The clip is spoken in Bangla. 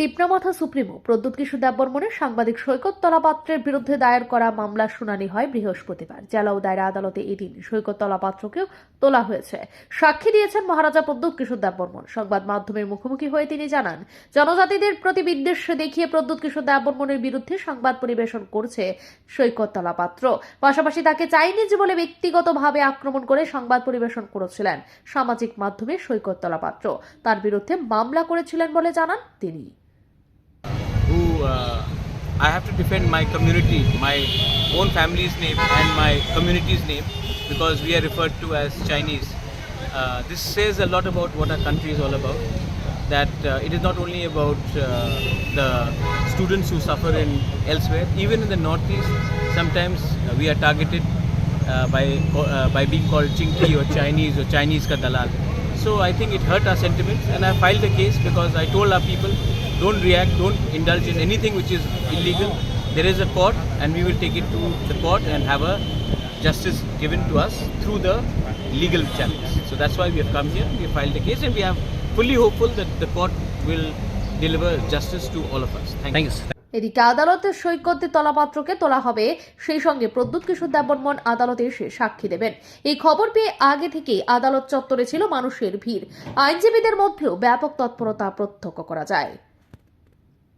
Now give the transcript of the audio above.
তিপ্রামাথা সুপ্রিমো, প্রদ্যুৎ কিশোর দেববর্মনের সাংবাদিক সৈকত তলাপাত্রের বিরুদ্ধে দায়ের করা মামলার শুনানি হয় বৃহস্পতিবার। জেলা ও দায়রা আদালতে এদিন সৈকত তলাপাত্রকেও তোলা হয়েছে। সাক্ষী দিয়েছেন মহারাজা প্রদ্যুৎ কিশোর দেববর্মন সংবাদ মাধ্যমের মুখোমুখি হয়ে তিনি জানান, জনজাতিদের প্রতি বিদ্বেষ দেখিয়ে প্রদ্যুৎ কিশোর দেববর্মনের বিরুদ্ধে সংবাদ পরিবেশন করছে সৈকত তলাপাত্র। পাশাপাশি তাকে চাইনিজ বলে ব্যক্তিগতভাবে আক্রমণ করে সংবাদ পরিবেশন করেছিলেন সামাজিক মাধ্যমে সৈকত তলাপাত্র। তার বিরুদ্ধে মামলা করেছিলেন বলে জানান তিনি। Uh, I have to defend my community, my own family's name and my community's name because we are referred to as Chinese. Uh, this says a lot about what our country is all about. That uh, it is not only about uh, the students who suffer in elsewhere, even in the northeast, sometimes uh, we are targeted uh, by by being called Chinky or Chinese or Chinese ka dalal. So I think it hurt our sentiments, and I filed the case because I told our people, don't react, don't indulge in anything which is illegal. There is a court, and we will take it to the court and have a justice given to us through the legal channels. So that's why we have come here. We have filed the case, and we are fully hopeful that the court will deliver justice to all of us. Thank, thank you sir এদিকে আদালতের সৈকতে তলাপাত্রকে তোলা হবে সেই সঙ্গে প্রদ্যুৎ কিশোর দেববর্মন আদালতে এসে সাক্ষী দেবেন এই খবর পেয়ে আগে থেকেই আদালত চত্বরে ছিল মানুষের ভিড় আইনজীবীদের মধ্যেও ব্যাপক তৎপরতা প্রত্যক্ষ করা যায়